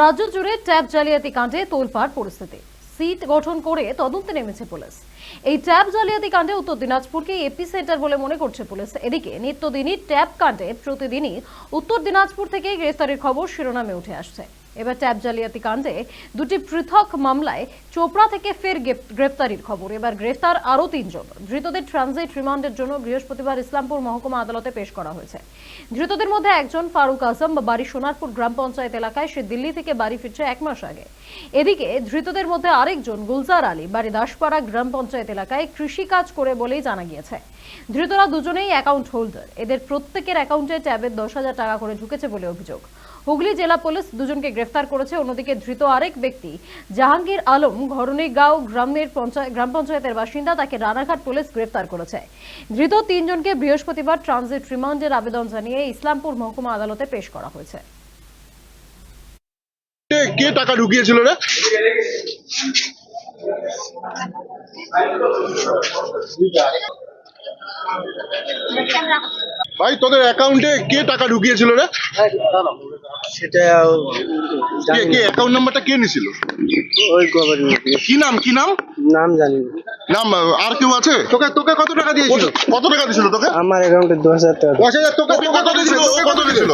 রাজ্য জুড়ে ট্যাব জালিয়াতি কাণ্ডে তোলপাড় পরিস্থিতি। সিট গঠন করে তদন্তে নেমেছে পুলিশ। এই ট্যাব জালিয়াতি কাণ্ডে উত্তর দিনাজপুরকে এপি সেন্টার বলে মনে করছে পুলিশ। এদিকে নিত্যদিনই ট্যাব কাণ্ডে প্রতিদিনই উত্তর দিনাজপুর থেকে গ্রেফতারের খবর শিরোনামে উঠে আসছে। এবার ট্যাব জালিয়াতি কাণ্ডে দুটি পৃথক মামলায় চোপড়া থেকে ফের গ্রেফতারির খবর। এবার গ্রেফতার আরও তিনজন। ধৃতদের ট্রানজিট রিমান্ডের জন্য বৃহস্পতিবার ইসলামপুর মহকুমা আদালতে পেশ করা হয়েছে। ধৃতদের মধ্যে একজন ফারুক আজম বাড়ি সোনারপুর গ্রাম পঞ্চায়েত এলাকায় সে দিল্লি থেকে বাড়ি ফিরছে এক মাস আগে। এদিকে ধৃতদের মধ্যে আরেকজন গুলজার আলী বাড়ি দাসপাড়া গ্রাম পঞ্চায়েত এলাকায় কৃষিকাজ করে বলেই জানা গিয়েছে। ধৃতরা দুজনেই অ্যাকাউন্ট হোল্ডার। এদের প্রত্যেকের অ্যাকাউন্টে ট্যাবের দশ হাজার টাকা করে ঢুকেছে বলে অভিযোগ। হুগলি জেলা পুলিশ দুজনকে গ্রেফতার করেছে অন্যদিকে ধৃত আরেক ব্যক্তি। জাহাঙ্গীর আলম ঘরণীগাঁও গ্রামের গ্রাম পঞ্চায়েতের বাসিন্দা তাকে রানাঘাট পুলিশ গ্রেফতার করেছে। ধৃত তিনজনকে বৃহস্পতিবার ট্রানজিট রিমান্ডের আবেদন জানিয়ে ইসলামপুর মহকুমা আদালতে পেশ করা হয়েছে। কে কে টাকা ঢুকিয়েছিল রে? ভাই তোদের অ্যাকাউন্টে কে টাকা ঢুকিয়েছিল রে? সেটা কে কে? অ্যাকাউন্ট নাম্বারটা কে নিছিল? ওই গভর্নমেন্ট কি নাম কি নাম? নাম জানি না। নাম আর কেউ আছে? তোকে তোকে কত টাকা দিয়েছিল? কত টাকা দিয়েছিল তোকে? আমার অ্যাকাউন্টে দশ হাজার টাকা। দশ হাজার তোকে কত দিয়েছিল? কত দিয়েছিল?